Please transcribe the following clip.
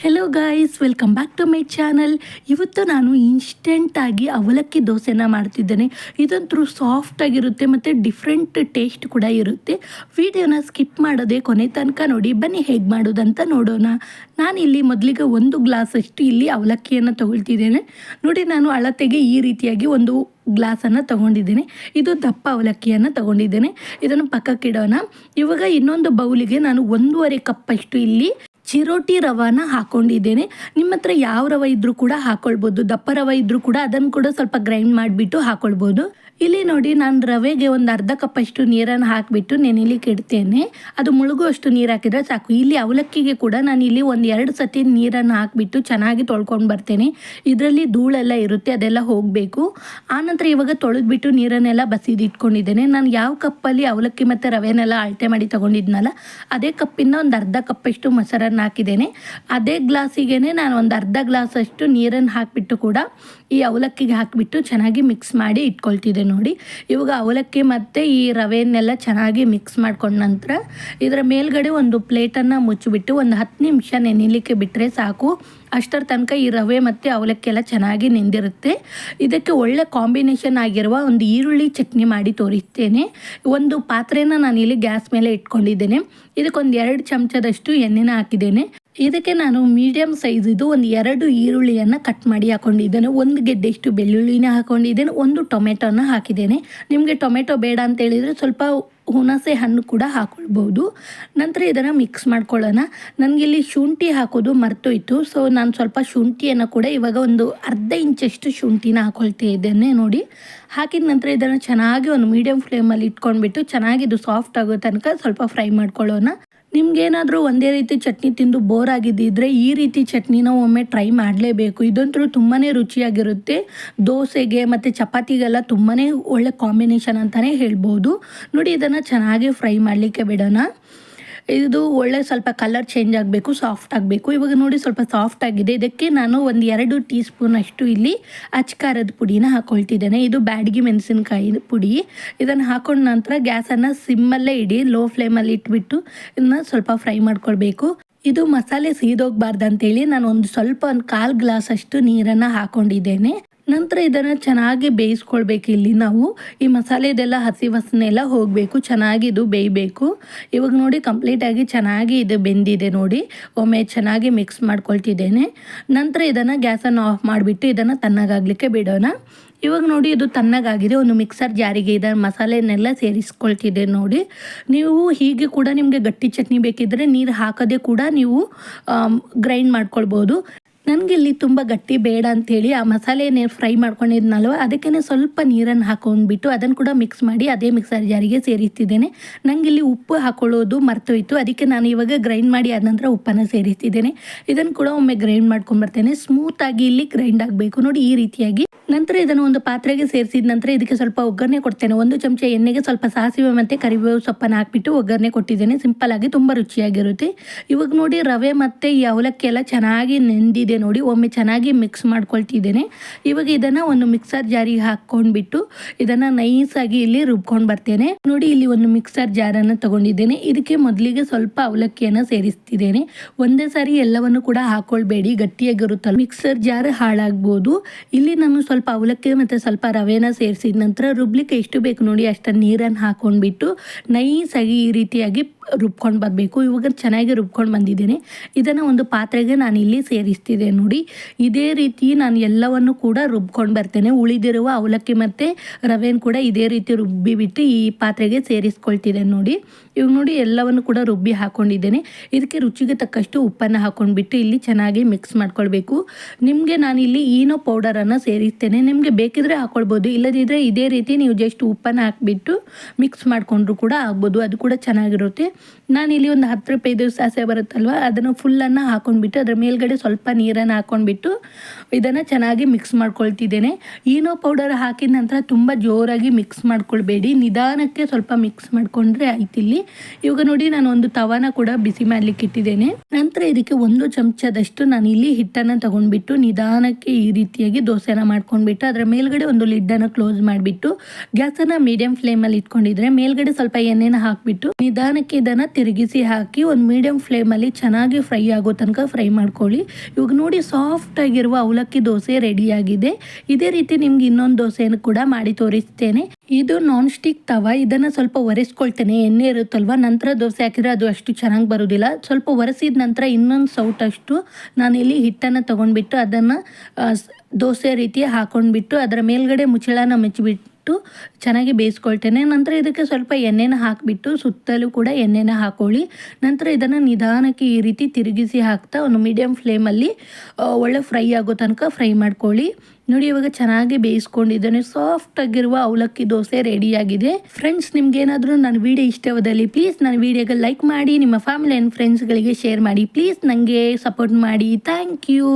Hello guys welcome back to my channel ಇವತ್ತು ನಾನು ಇನ್ಸ್ಟೆಂಟಾಗಿ ಅವಲಕ್ಕಿ ದೋಸೆನ ಮಾಡ್ತಿದ್ದೇನೆ. ಇದಂತೂ ಸಾಫ್ಟ್ ಆಗಿರುತ್ತೆ ಮತ್ತು ಡಿಫ್ರೆಂಟ್ ಟೇಸ್ಟ್ ಕೂಡ ಇರುತ್ತೆ. ವಿಡಿಯೋನ ಸ್ಕಿಪ್ ಮಾಡೋದೇ ಕೊನೆ ತನಕ ನೋಡಿ, ಬನ್ನಿ ಹೇಗೆ ಮಾಡೋದಂತ ನೋಡೋಣ. ನಾನು ಇಲ್ಲಿ ಮೊದಲಿಗೆ ಒಂದು ಗ್ಲಾಸಷ್ಟು ಇಲ್ಲಿ ಅವಲಕ್ಕಿಯನ್ನು ತಗೊಳ್ತಿದ್ದೇನೆ. ನೋಡಿ, ನಾನು ಅಳತೆಗೆ ಈ ರೀತಿಯಾಗಿ ಒಂದು ಗ್ಲಾಸನ್ನು ತಗೊಂಡಿದ್ದೇನೆ. ಇದು ದಪ್ಪ ಅವಲಕ್ಕಿಯನ್ನು ತಗೊಂಡಿದ್ದೇನೆ. ಇದನ್ನು ಪಕ್ಕಕ್ಕಿಡೋಣ. ಇವಾಗ ಇನ್ನೊಂದು ಬೌಲಿಗೆ ನಾನು ಒಂದೂವರೆ ಕಪ್ಪಷ್ಟು ಇಲ್ಲಿ ಚಿರೋಟಿ ರವಾನ ಹಾಕೊಂಡಿದ್ದೇನೆ. ನಿಮ್ಮ ಹತ್ರ ಯಾವ ರವೆ ಇದ್ರೂ ಕೂಡ ಹಾಕ್ಕೊಳ್ಬೋದು ದಪ್ಪ ರವೆ ಇದ್ರೂ ಕೂಡ ಅದನ್ನು ಕೂಡ ಸ್ವಲ್ಪ ಗ್ರೈಂಡ್ ಮಾಡಿಬಿಟ್ಟು ಹಾಕೊಳ್ಬೋದು. ಇಲ್ಲಿ ನೋಡಿ ನಾನು ರವೆಗೆ ಒಂದು ಅರ್ಧ ಕಪ್ಪಷ್ಟು ನೀರನ್ನು ಹಾಕಿಬಿಟ್ಟು ನೆನೆಲಿಕ್ಕೆ ಇಡ್ತೇನೆ ಅದು ಮುಳುಗುವಷ್ಟು ನೀರು ಹಾಕಿದ್ರೆ ಸಾಕು. ಇಲ್ಲಿ ಅವಲಕ್ಕಿಗೆ ಕೂಡ ನಾನು ಇಲ್ಲಿ ಒಂದು ಎರಡು ಸತಿ ನೀರನ್ನು ಹಾಕಿಬಿಟ್ಟು ಚೆನ್ನಾಗಿ ತೊಳ್ಕೊಂಡು ಬರ್ತೇನೆ. ಇದರಲ್ಲಿ ಧೂಳೆಲ್ಲ ಇರುತ್ತೆ, ಅದೆಲ್ಲ ಹೋಗಬೇಕು. ಆನಂತರ ಇವಾಗ ತೊಳೆದ್ಬಿಟ್ಟು ನೀರನ್ನೆಲ್ಲ ಬಸಿದು ಇಟ್ಕೊಂಡಿದ್ದೇನೆ. ನಾನು ಯಾವ ಕಪ್ಪಲ್ಲಿ ಅವಲಕ್ಕಿ ಮತ್ತು ರವೆನೆಲ್ಲ ಅಳತೆ ಮಾಡಿ ತೊಗೊಂಡಿದ್ನಲ್ಲ, ಅದೇ ಕಪ್ಪಿಂದ ಒಂದು ಅರ್ಧ ಕಪ್ಪಷ್ಟು ಮೊಸರನ್ನು ಹಾಕಿದ್ದೇನೆ. ಅದೇ ಗ್ಲಾಸಿಗೆ ನಾನು ಒಂದು ಅರ್ಧ ಗ್ಲಾಸಷ್ಟು ನೀರನ್ನು ಹಾಕಿಬಿಟ್ಟು ಕೂಡ ಈ ಅವಲಕ್ಕಿಗೆ ಹಾಕಿಬಿಟ್ಟು ಚೆನ್ನಾಗಿ ಮಿಕ್ಸ್ ಮಾಡಿ ಇಟ್ಕೊಳ್ತಿದ್ದೆ ನೋಡಿ. ಇವಾಗ ಅವಲಕ್ಕಿ ಮತ್ತು ಈ ರವೆಯನ್ನೆಲ್ಲ ಚೆನ್ನಾಗಿ ಮಿಕ್ಸ್ ಮಾಡ್ಕೊಂಡ ನಂತರ ಇದರ ಮೇಲ್ಗಡೆ ಒಂದು ಪ್ಲೇಟನ್ನು ಮುಚ್ಚಿಬಿಟ್ಟು ಒಂದು ಹತ್ತು ನಿಮಿಷ ನೆನಿಲಿಕ್ಕೆ ಬಿಟ್ಟರೆ ಸಾಕು. ಅಷ್ಟರ ತನಕ ಈ ರವೆ ಮತ್ತು ಅವಲಕ್ಕಿ ಎಲ್ಲ ಚೆನ್ನಾಗಿ ನೆಂದಿರುತ್ತೆ. ಇದಕ್ಕೆ ಒಳ್ಳೆ ಕಾಂಬಿನೇಷನ್ ಆಗಿರುವ ಒಂದು ಈರುಳ್ಳಿ ಚಟ್ನಿ ಮಾಡಿ ತೋರಿಸ್ತೇನೆ. ಒಂದು ಪಾತ್ರೆನ ನಾನು ಇಲ್ಲಿ ಗ್ಯಾಸ್ ಮೇಲೆ ಇಟ್ಕೊಂಡಿದ್ದೇನೆ. ಇದಕ್ಕೊಂದು ಎರಡು ಚಮಚದಷ್ಟು ಎಣ್ಣೆನ ಹಾಕಿದ್ದೇನೆ. ಇದಕ್ಕೆ ನಾನು ಮೀಡಿಯಮ್ ಸೈಜ್ ಇದು ಒಂದು ಎರಡು ಈರುಳ್ಳಿಯನ್ನು ಕಟ್ ಮಾಡಿ ಹಾಕೊಂಡಿದ್ದೇನೆ. ಒಂದು ಗೆಡ್ಡೆಷ್ಟು ಬೆಳ್ಳುಳ್ಳಿನ ಹಾಕೊಂಡಿದ್ದೇನೆ. ಒಂದು ಟೊಮೆಟೊನ ಹಾಕಿದ್ದೇನೆ. ನಿಮಗೆ ಟೊಮೆಟೊ ಬೇಡ ಅಂತ ಹೇಳಿದರೆ ಸ್ವಲ್ಪ ಹುಣಸೆ ಹಣ್ಣು ಕೂಡ ಹಾಕೊಳ್ಬೋದು ನಂತರ ಇದನ್ನು ಮಿಕ್ಸ್ ಮಾಡ್ಕೊಳ್ಳೋಣ. ನನಗಿಲ್ಲಿ ಶುಂಠಿ ಹಾಕೋದು ಮರ್ತೋಯ್ತು. ಸೊ ನಾನು ಸ್ವಲ್ಪ ಶುಂಠಿಯನ್ನು ಕೂಡ ಇವಾಗ ಒಂದು ಅರ್ಧ ಇಂಚಷ್ಟು ಶುಂಠಿನ ಹಾಕೊಳ್ತಾ ಇದ್ದೇನೆ ನೋಡಿ. ಹಾಕಿದ ನಂತರ ಇದನ್ನು ಚೆನ್ನಾಗಿ ಒಂದು ಮೀಡಿಯಂ ಫ್ಲೇಮಲ್ಲಿ ಇಟ್ಕೊಂಡ್ಬಿಟ್ಟು ಚೆನ್ನಾಗಿ ಇದು ಸಾಫ್ಟ್ ಆಗೋ ತನಕ ಸ್ವಲ್ಪ ಫ್ರೈ ಮಾಡ್ಕೊಳ್ಳೋಣ. ನಿಮ್ಗೇನಾದರೂ ಒಂದೇ ರೀತಿ ಚಟ್ನಿ ತಿಂದು ಬೋರ್ ಆಗಿದ್ದಿದ್ರೆ ಈ ರೀತಿ ಚಟ್ನಿನ ಒಮ್ಮೆ ಟ್ರೈ ಮಾಡಲೇಬೇಕು. ಇದಂತೂ ತುಂಬಾ ರುಚಿಯಾಗಿರುತ್ತೆ. ದೋಸೆಗೆ ಮತ್ತು ಚಪಾತಿಗೆಲ್ಲ ತುಂಬಾ ಒಳ್ಳೆ ಕಾಂಬಿನೇಷನ್ ಅಂತಲೇ ಹೇಳ್ಬೋದು. ನೋಡಿ, ಇದನ್ನು ಚೆನ್ನಾಗಿ ಫ್ರೈ ಮಾಡಲಿಕ್ಕೆ ಬಿಡೋಣ. ಇದು ಒಳ್ಳೆ ಸ್ವಲ್ಪ ಕಲರ್ ಚೇಂಜ್ ಆಗಬೇಕು ಸಾಫ್ಟ್ ಆಗಬೇಕು. ಇವಾಗ ನೋಡಿ ಸ್ವಲ್ಪ ಸಾಫ್ಟ್ ಆಗಿದೆ. ಇದಕ್ಕೆ ನಾನು ಒಂದು ಎರಡು ಟೀ ಸ್ಪೂನ್ ಅಷ್ಟು ಇಲ್ಲಿ ಅಚ್ಕಾರದ ಪುಡಿನ ಹಾಕೊಳ್ತಿದ್ದೇನೆ. ಇದು ಬ್ಯಾಡಗಿ ಮೆಣಸಿನಕಾಯಿ ಪುಡಿ. ಇದನ್ನು ಹಾಕೊಂಡ ನಂತರ ಗ್ಯಾಸನ್ನು ಸಿಮ್ಮಲ್ಲೇ ಇಡಿ ಲೋ ಫ್ಲೇಮಲ್ಲಿ ಇಟ್ಬಿಟ್ಟು ಇದನ್ನ ಸ್ವಲ್ಪ ಫ್ರೈ ಮಾಡ್ಕೊಳ್ಬೇಕು. ಇದು ಮಸಾಲೆ ಸೀದೋಗ್ಬಾರ್ದು ಅಂತೇಳಿ ನಾನು ಒಂದು ಸ್ವಲ್ಪ ಒಂದು ಕಾಲು ಗ್ಲಾಸ್ ಅಷ್ಟು ನೀರನ್ನು ಹಾಕೊಂಡಿದ್ದೇನೆ. ನಂತರ ಇದನ್ನು ಚೆನ್ನಾಗಿ ಬೇಯಿಸ್ಕೊಳ್ಬೇಕು ಇಲ್ಲಿ ನಾವು. ಈ ಮಸಾಲೆದೆಲ್ಲ ಹಸಿ ವಾಸನೆ ಎಲ್ಲ ಹೋಗಬೇಕು. ಚೆನ್ನಾಗಿ ಇದು ಬೇಯಬೇಕು. ಇವಾಗ ನೋಡಿ ಕಂಪ್ಲೀಟಾಗಿ ಚೆನ್ನಾಗಿ ಇದು ಬೆಂದಿದೆ ನೋಡಿ. ಒಮ್ಮೆ ಚೆನ್ನಾಗಿ ಮಿಕ್ಸ್ ಮಾಡ್ಕೊಳ್ತಿದ್ದೇನೆ. ನಂತರ ಇದನ್ನು ಗ್ಯಾಸನ್ನು ಆಫ್ ಮಾಡಿಬಿಟ್ಟು ಇದನ್ನು ತಣ್ಣಗಾಗಲಿಕ್ಕೆ ಬಿಡೋಣ. ಇವಾಗ ನೋಡಿ, ಇದು ತಣ್ಣಗಾಗಿದೆ. ಒಂದು ಮಿಕ್ಸರ್ ಜಾರಿಗೆ ಇದರ ಮಸಾಲೆನೆಲ್ಲ ಸೇರಿಸ್ಕೊಳ್ತಿದೆ ನೋಡಿ. ನೀವು ಹೀಗೆ ಕೂಡ ನಿಮಗೆ ಗಟ್ಟಿ ಚಟ್ನಿ ಬೇಕಿದ್ದರೆ ನೀರು ಹಾಕದೆ ಕೂಡ ನೀವು ಗ್ರೈಂಡ್ ಮಾಡ್ಕೊಳ್ಬೋದು. ನನಗೆ ಇಲ್ಲಿ ತುಂಬ ಗಟ್ಟಿ ಬೇಡ ಅಂಥೇಳಿ ಆ ಮಸಾಲೆನೇ ಫ್ರೈ ಮಾಡ್ಕೊಂಡಿದ್ನಲ್ವ ಅದಕ್ಕೇ ಸ್ವಲ್ಪ ನೀರನ್ನು ಹಾಕೊಂಡ್ಬಿಟ್ಟು ಅದನ್ನು ಕೂಡ ಮಿಕ್ಸ್ ಮಾಡಿ ಅದೇ ಮಿಕ್ಸರ್ ಜಾರಿಗೆ ಸೇರಿಸ್ತಿದ್ದೇನೆ. ನನಗಿಲ್ಲಿ ಉಪ್ಪು ಹಾಕೊಳ್ಳೋದು ಮರ್ತೋಯ್ತು, ಅದಕ್ಕೆ ನಾನು ಇವಾಗ ಗ್ರೈಂಡ್ ಮಾಡಿ ಆದ ನಂತರ ಉಪ್ಪನ್ನು ಸೇರಿಸ್ತಿದ್ದೇನೆ. ಇದನ್ನು ಕೂಡ ಒಮ್ಮೆ ಗ್ರೈಂಡ್ ಮಾಡ್ಕೊಂಡ್ಬರ್ತೇನೆ ಸ್ಮೂತಾಗಿ ಇಲ್ಲಿ ಗ್ರೈಂಡ್ ಆಗಬೇಕು. ನೋಡಿ ಈ ರೀತಿಯಾಗಿ. ನಂತರ ಇದನ್ನು ಒಂದು ಪಾತ್ರೆಗೆ ಸೇರಿಸಿದ ನಂತರ ಇದಕ್ಕೆ ಸ್ವಲ್ಪ ಒಗ್ಗರಣೆ ಕೊಡ್ತೇನೆ. ಒಂದು ಚಮಚ ಎಣ್ಣೆಗೆ ಸ್ವಲ್ಪ ಸಾಸಿವೆ ಮತ್ತು ಕರಿಬೇವು ಸೊಪ್ಪನ್ನು ಹಾಕಿಬಿಟ್ಟು ಒಗ್ಗರಣೆ ಕೊಟ್ಟಿದ್ದೇನೆ. ಸಿಂಪಲ್ ಆಗಿ ತುಂಬ ರುಚಿಯಾಗಿರುತ್ತೆ. ಇವಾಗ ನೋಡಿ ರವೆ ಮತ್ತು ಈ ಅವಲಕ್ಕಿ ಎಲ್ಲ ಚೆನ್ನಾಗಿ ನೆಂದಿದೆ. ನೋಡಿ ಒಮ್ಮೆ ಚೆನ್ನಾಗಿ ಮಿಕ್ಸ್ ಮಾಡ್ಕೊಳ್ತಿದ್ದೇನೆ. ಇವಾಗ ಇದನ್ನು ಒಂದು ಮಿಕ್ಸರ್ ಜಾರಿಗೆ ಹಾಕ್ಕೊಂಡ್ಬಿಟ್ಟು ಇದನ್ನು ನೈಸಾಗಿ ಇಲ್ಲಿ ರುಬ್ಕೊಂಡು ಬರ್ತೇನೆ. ನೋಡಿ ಇಲ್ಲಿ ಒಂದು ಮಿಕ್ಸರ್ ಜಾರನ್ನು ತಗೊಂಡಿದ್ದೇನೆ. ಇದಕ್ಕೆ ಮೊದಲಿಗೆ ಸ್ವಲ್ಪ ಅವಲಕ್ಕಿಯನ್ನು ಸೇರಿಸ್ತಿದ್ದೇನೆ. ಒಂದೇ ಸಾರಿ ಎಲ್ಲವನ್ನು ಕೂಡ ಹಾಕೊಳ್ಬೇಡಿ ಗಟ್ಟಿಯಾಗಿರುತ್ತಲ್ಲ ಮಿಕ್ಸರ್ ಜಾರ್ ಹಾಳಾಗ್ಬೋದು. ಇಲ್ಲಿ ನಾನು ಸ್ವಲ್ಪ ಅವಲಕ್ಕಿ ಮತ್ತು ಸ್ವಲ್ಪ ರವೆನ ಸೇರಿಸಿದ ನಂತರ ರುಬ್ಲಿಕ್ಕೆ ಎಷ್ಟು ಬೇಕು ನೋಡಿ ಅಷ್ಟು ನೀರನ್ನು ಹಾಕೊಂಡ್ಬಿಟ್ಟು ನೈಸಾಗಿ ಈ ರೀತಿಯಾಗಿ ರುಬ್ಕೊಂಡು ಬರಬೇಕು. ಇವಾಗ ಚೆನ್ನಾಗಿ ರುಬ್ಕೊಂಡು ಬಂದಿದ್ದೇನೆ. ಇದನ್ನು ಒಂದು ಪಾತ್ರೆಗೆ ನಾನು ಇಲ್ಲಿ ಸೇರಿಸ್ತಿದ್ದೆ ನೋಡಿ. ಇದೇ ರೀತಿ ನಾನು ಎಲ್ಲವನ್ನು ಕೂಡ ರುಬ್ಕೊಂಡು ಬರ್ತೇನೆ. ಉಳಿದಿರುವ ಅವಲಕ್ಕಿ ಮತ್ತು ರವೆನ ಕೂಡ ಇದೇ ರೀತಿ ರುಬ್ಬಿಬಿಟ್ಟು ಈ ಪಾತ್ರೆಗೆ ಸೇರಿಸ್ಕೊಳ್ತಿದ್ದೇನೆ ನೋಡಿ. ಇವಾಗ ನೋಡಿ ಎಲ್ಲವನ್ನು ಕೂಡ ರುಬ್ಬಿ ಹಾಕೊಂಡಿದ್ದೇನೆ. ಇದಕ್ಕೆ ರುಚಿಗೆ ತಕ್ಕಷ್ಟು ಉಪ್ಪನ್ನು ಹಾಕ್ಕೊಂಡ್ಬಿಟ್ಟು ಇಲ್ಲಿ ಚೆನ್ನಾಗಿ ಮಿಕ್ಸ್ ಮಾಡ್ಕೊಳ್ಬೇಕು. ನಿಮಗೆ ನಾನು ಇಲ್ಲಿ ಈನೋ ಪೌಡರನ್ನು ಸೇರಿಸ್ತೇನೆ. ನಿಮಗೆ ಬೇಕಿದ್ರೆ ಹಾಕ್ಕೊಳ್ಬೋದು ಇಲ್ಲದಿದ್ದರೆ ಇದೇ ರೀತಿ ನೀವು ಜಸ್ಟ್ ಉಪ್ಪನ್ನು ಹಾಕಿಬಿಟ್ಟು ಮಿಕ್ಸ್ ಮಾಡಿಕೊಂಡ್ರು ಕೂಡ ಆಗ್ಬೋದು. ಅದು ಕೂಡ ಚೆನ್ನಾಗಿರುತ್ತೆ. ನಾನಿಲ್ಲಿ ಒಂದು ಹತ್ತು ರೂಪಾಯಿದು ಸಾಸೆ ಬರುತ್ತಲ್ವ, ಅದನ್ನು ಫುಲ್ಲನ್ನು ಹಾಕೊಂಡ್ಬಿಟ್ಟು ಅದರ ಮೇಲ್ಗಡೆ ಸ್ವಲ್ಪ ನೀರನ್ನು ಹಾಕೊಂಡ್ಬಿಟ್ಟು ಇದನ್ನು ಚೆನ್ನಾಗಿ ಮಿಕ್ಸ್ ಮಾಡ್ಕೊಳ್ತಿದ್ದೇನೆ. ಈನೋ ಪೌಡರ್ ಹಾಕಿದ ನಂತರ ತುಂಬ ಜೋರಾಗಿ ಮಿಕ್ಸ್ ಮಾಡ್ಕೊಳ್ಬೇಡಿ. ನಿಧಾನಕ್ಕೆ ಸ್ವಲ್ಪ ಮಿಕ್ಸ್ ಮಾಡಿಕೊಂಡ್ರೆ ಆಯ್ತು ಇಲ್ಲಿ. ಇವಾಗ ನೋಡಿ ನಾನು ಒಂದು ತವನ ಕೂಡ ಬಿಸಿ ಮಾಡಲಿಕ್ಕೆ ಇಟ್ಟಿದ್ದೇನೆ. ನಂತರ ಇದಕ್ಕೆ ಒಂದು ಚಮಚದಷ್ಟು ನಾನು ಇಲ್ಲಿ ಹಿಟ್ಟನ್ನು ತಗೊಂಡ್ಬಿಟ್ಟು ನಿಧಾನಕ್ಕೆ ಈ ರೀತಿಯಾಗಿ ದೋಸೆನ ಮಾಡ್ಕೊಂಡ್ಬಿಟ್ಟು ಅದರ ಮೇಲ್ಗಡೆ ಒಂದು ಲಿಡ್ಡನ್ನು ಕ್ಲೋಸ್ ಮಾಡಿಬಿಟ್ಟು ಗ್ಯಾಸನ್ನು ಮೀಡಿಯಂ ಫ್ಲೇಮಲ್ಲಿ ಇಟ್ಕೊಂಡಿದ್ರೆ ಮೇಲ್ಗಡೆ ಸ್ವಲ್ಪ ಎಣ್ಣೆನ ಹಾಕಿಬಿಟ್ಟು ನಿಧಾನಕ್ಕೆ ಇದನ್ನು ತಿರುಗಿಸಿ ಹಾಕಿ ಒಂದು ಮೀಡಿಯಮ್ ಫ್ಲೇಮಲ್ಲಿ ಚೆನ್ನಾಗಿ ಫ್ರೈ ಆಗೋ ತನಕ ಫ್ರೈ ಮಾಡ್ಕೊಳ್ಳಿ. ಇವಾಗ ನೋಡಿ ಸಾಫ್ಟ್ ಆಗಿರುವ ಅವಲಕ್ಕಿ ದೋಸೆ ರೆಡಿಯಾಗಿದೆ ಇದೇ ರೀತಿ ನಿಮ್ಗೆ ಇನ್ನೊಂದು ದೋಸೆಯನ್ನು ಕೂಡ ಮಾಡಿ ತೋರಿಸ್ತೇನೆ. ಇದು ನಾನ್ ಸ್ಟಿಕ್ ತವ? ಇದನ್ನು ಸ್ವಲ್ಪ ಒರೆಸ್ಕೊಳ್ತೇನೆ. ಎಣ್ಣೆ ಇರುತ್ತಲ್ವ? ನಂತರ ದೋಸೆ ಹಾಕಿದ್ರೆ ಅದು ಅಷ್ಟು ಚೆನ್ನಾಗಿ ಬರೋದಿಲ್ಲ. ಸ್ವಲ್ಪ ಒರೆಸಿದ ನಂತರ ಇನ್ನೊಂದು ಸೌಟಷ್ಟು ನಾನಿಲ್ಲಿ ಹಿಟ್ಟನ್ನು ತೊಗೊಂಡ್ಬಿಟ್ಟು ಅದನ್ನು ದೋಸೆ ರೀತಿ ಹಾಕೊಂಡ್ಬಿಟ್ಟು ಅದರ ಮೇಲ್ಗಡೆ ಮುಚ್ಚಳನ ಮುಚ್ಚಿಬಿಟ್ಟು ಚೆನ್ನಾಗಿ ಬೇಯಿಸ್ಕೊಳ್ತೇನೆ. ನಂತರ ಇದಕ್ಕೆ ಸ್ವಲ್ಪ ಎಣ್ಣೆನ ಹಾಕಿಬಿಟ್ಟು ಸುತ್ತಲೂ ಕೂಡ ಎಣ್ಣೆನ ಹಾಕೊಳ್ಳಿ. ನಂತರ ಇದನ್ನು ನಿಧಾನಕ್ಕೆ ಈ ರೀತಿ ತಿರುಗಿಸಿ ಹಾಕ್ತಾ ಒಂದು ಮೀಡಿಯಮ್ ಫ್ಲೇಮಲ್ಲಿ ಒಳ್ಳೆ ಫ್ರೈ ಆಗೋ ತನಕ ಫ್ರೈ ಮಾಡ್ಕೊಳ್ಳಿ. ನೋಡಿ ಇವಾಗ ಚೆನ್ನಾಗಿ ಬೇಯಿಸ್ಕೊಂಡಿದ್ದೇನೆ ಸಾಫ್ಟ್ ಆಗಿರುವ ಅವಲಕ್ಕಿ ದೋಸೆ ರೆಡಿಯಾಗಿದೆ ಫ್ರೆಂಡ್ಸ್ ನಿಮ್ಗೇನಾದರೂ ನನ್ನ ವಿಡಿಯೋ ಇಷ್ಟವಾದಲ್ಲಿ ಪ್ಲೀಸ್ ನನ್ನ ವಿಡಿಯೋಗೆ ಲೈಕ್ ಮಾಡಿ, ನಿಮ್ಮ ಫ್ಯಾಮಿಲಿ ಆ್ಯಂಡ್ ಫ್ರೆಂಡ್ಸ್ಗಳಿಗೆ ಶೇರ್ ಮಾಡಿ. ಪ್ಲೀಸ್ ನನಗೆ ಸಪೋರ್ಟ್ ಮಾಡಿ. Thank you